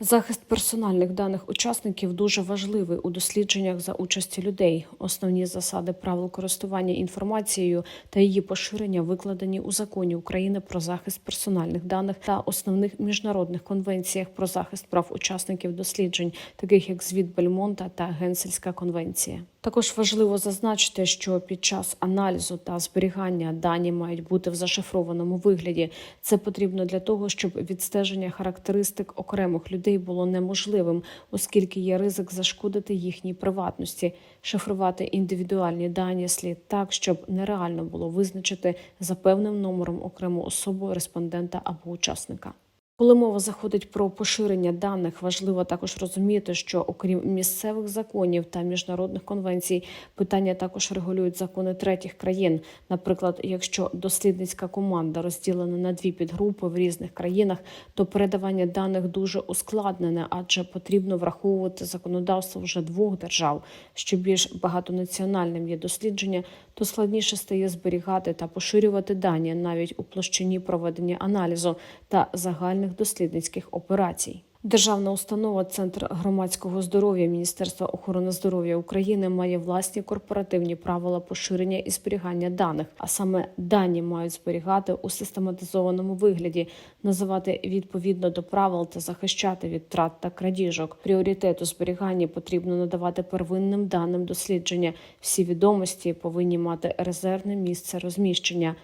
Захист персональних даних учасників дуже важливий у дослідженнях за участі людей. Основні засади правил користування інформацією та її поширення викладені у законі України про захист персональних даних та основних міжнародних конвенціях про захист прав учасників досліджень, таких як звіт Бельмонта та Генсельська конвенція. Також важливо зазначити, що під час аналізу та зберігання дані мають бути в зашифрованому вигляді. Це потрібно для того, щоб відстеження характеристик окремих людей було неможливим, оскільки є ризик зашкодити їхній приватності. Шифрувати індивідуальні дані слід так, щоб нереально було визначити за певним номером окрему особу, респондента або учасника. Коли мова заходить про поширення даних, важливо також розуміти, що окрім місцевих законів та міжнародних конвенцій, питання також регулюють закони третіх країн. Наприклад, якщо дослідницька команда розділена на дві підгрупи в різних країнах, то передавання даних дуже ускладнене, адже потрібно враховувати законодавство вже двох держав. Що більш багатонаціональним є дослідження, то складніше стає зберігати та поширювати дані навіть у площині проведення аналізу та загальних дослідницьких операцій. Державна установа Центр громадського здоров'я Міністерства охорони здоров'я України має власні корпоративні правила поширення і зберігання даних, а саме дані мають зберігати у систематизованому вигляді, називати відповідно до правил та захищати від втрат та крадіжок. Пріоритет у зберіганні потрібно надавати первинним даним дослідження. Всі відомості повинні мати резервне місце розміщення.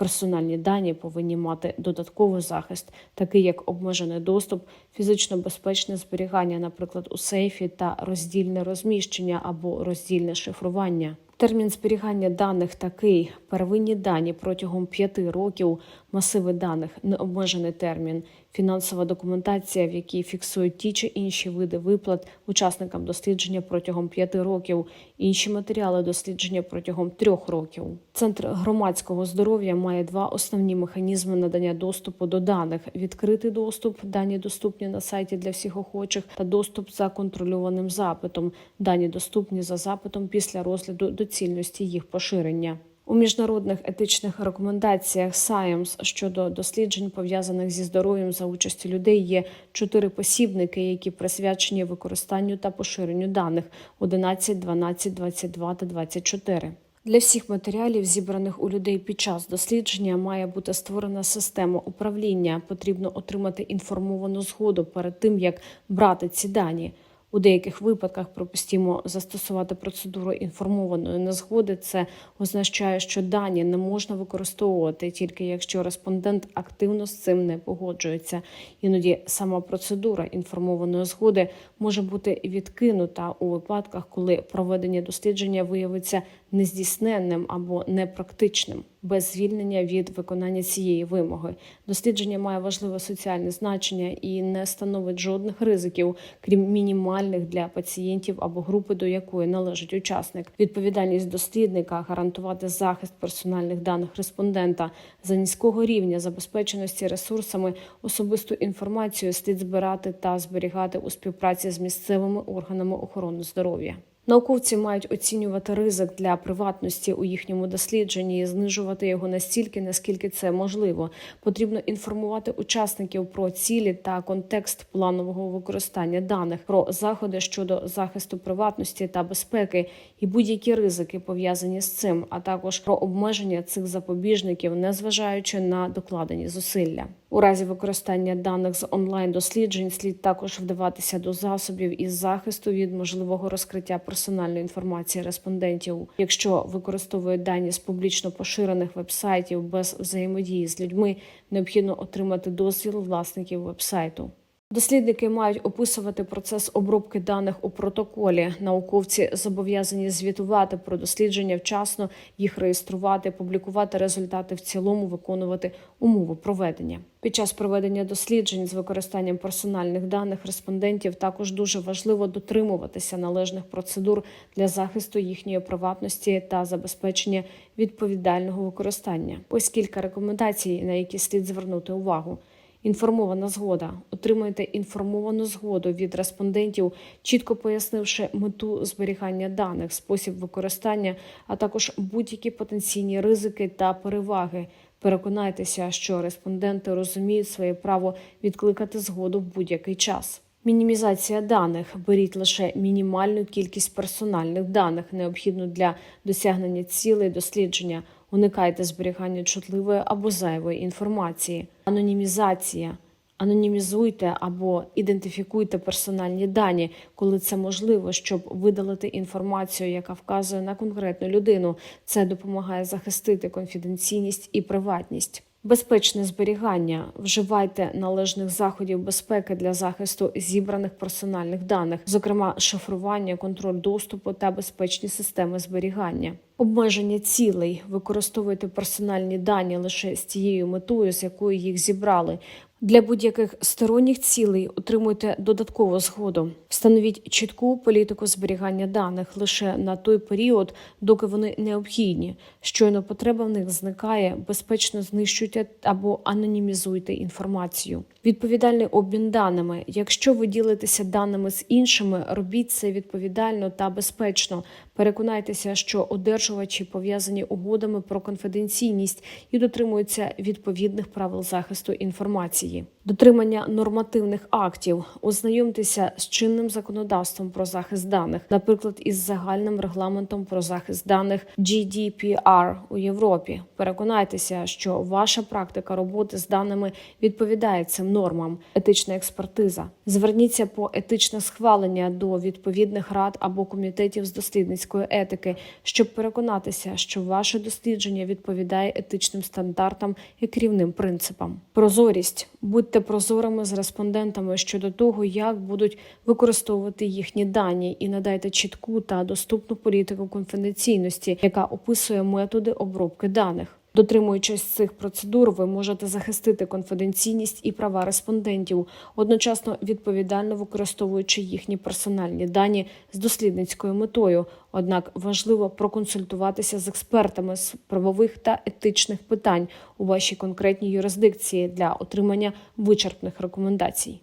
Персональні дані повинні мати додатковий захист, такий як обмежений доступ, фізично безпечне зберігання, наприклад, у сейфі та роздільне розміщення або роздільне шифрування. Термін зберігання даних такий: первинні дані протягом п'яти років, масиви даних необмежений термін, фінансова документація, в якій фіксують ті чи інші види виплат учасникам дослідження протягом п'яти років, інші матеріали дослідження протягом трьох років. Центр громадського здоров'я має два основні механізми надання доступу до даних: відкритий доступ, дані доступні на сайті для всіх охочих, та доступ за контрольованим запитом. Дані доступні за запитом після розгляду доцільності їх поширення. У міжнародних етичних рекомендаціях SCIEMS щодо досліджень пов'язаних зі здоров'ям за участі людей є чотири посібники, які присвячені використанню та поширенню даних 11, 12, 22 та 24. Для всіх матеріалів, зібраних у людей під час дослідження, має бути створена система управління. Потрібно отримати інформовану згоду перед тим, як брати ці дані. У деяких випадках припустімо застосувати процедуру інформованої незгоди. Це означає, що дані не можна використовувати тільки якщо респондент активно з цим не погоджується. Іноді сама процедура інформованої згоди може бути відкинута у випадках, коли проведення дослідження виявиться нездійсненним або непрактичним. Без звільнення від виконання цієї вимоги дослідження має важливе соціальне значення і не становить жодних ризиків, крім мінімальних для пацієнтів або групи, до якої належить учасник. Відповідальність дослідника гарантувати захист персональних даних респондента за низького рівня забезпеченості ресурсами особисту інформацію слід збирати та зберігати у співпраці з місцевими органами охорони здоров'я. Науковці мають оцінювати ризик для приватності у їхньому дослідженні і знижувати його настільки, наскільки це можливо. Потрібно інформувати учасників про цілі та контекст планового використання даних, про заходи щодо захисту приватності та безпеки і будь-які ризики пов'язані з цим, а також про обмеження цих запобіжників, незважаючи на докладені зусилля. У разі використання даних з онлайн досліджень слід також вдаватися до засобів із захисту від можливого розкриття персональної інформації респондентів, якщо використовують дані з публічно поширених вебсайтів без взаємодії з людьми, необхідно отримати дозвіл власників вебсайту. Дослідники мають описувати процес обробки даних у протоколі. Науковці зобов'язані звітувати про дослідження вчасно, їх реєструвати, публікувати результати в цілому, виконувати умови проведення. Під час проведення досліджень з використанням персональних даних респондентів також дуже важливо дотримуватися належних процедур для захисту їхньої приватності та забезпечення відповідального використання. Ось кілька рекомендацій, на які слід звернути увагу. Інформована згода. Отримуйте інформовану згоду від респондентів, чітко пояснивши мету зберігання даних, спосіб використання, а також будь-які потенційні ризики та переваги. Переконайтеся, що респонденти розуміють своє право відкликати згоду в будь-який час. Мінімізація даних. Беріть лише мінімальну кількість персональних даних, необхідну для досягнення цілей дослідження. Уникайте зберігання чутливої або зайвої інформації. Анонімізація. Анонімізуйте або ідентифікуйте персональні дані, коли це можливо, щоб видалити інформацію, яка вказує на конкретну людину. Це допомагає захистити конфіденційність і приватність. Безпечне зберігання. Вживайте належних заходів безпеки для захисту зібраних персональних даних, зокрема шифрування, контроль доступу та безпечні системи зберігання. Обмеження цілей. Використовуйте персональні дані лише з тією метою, з якою їх зібрали. Для будь-яких сторонніх цілей отримуйте додаткову згоду. Встановіть чітку політику зберігання даних лише на той період, доки вони необхідні. Щойно потреба в них зникає, безпечно знищуйте або анонімізуйте інформацію. Відповідальний обмін даними. Якщо ви ділитеся даними з іншими, робіть це відповідально та безпечно. Переконайтеся, що одержувачі пов'язані угодами про конфіденційність і дотримуються відповідних правил захисту інформації. Росії. Дотримання нормативних актів. Ознайомтеся з чинним законодавством про захист даних, наприклад, із загальним регламентом про захист даних GDPR у Європі. Переконайтеся, що ваша практика роботи з даними відповідає цим нормам. Етична експертиза. Зверніться по етичне схвалення до відповідних рад або комітетів з дослідницької етики, щоб переконатися, що ваше дослідження відповідає етичним стандартам і керівним принципам. Прозорість. Будьте прозорими з респондентами щодо того, як будуть використовувати їхні дані, і надайте чітку та доступну політику конфіденційності, яка описує методи обробки даних. Дотримуючись цих процедур, ви можете захистити конфіденційність і права респондентів, одночасно відповідально використовуючи їхні персональні дані з дослідницькою метою. Однак важливо проконсультуватися з експертами з правових та етичних питань у вашій конкретній юрисдикції для отримання вичерпних рекомендацій.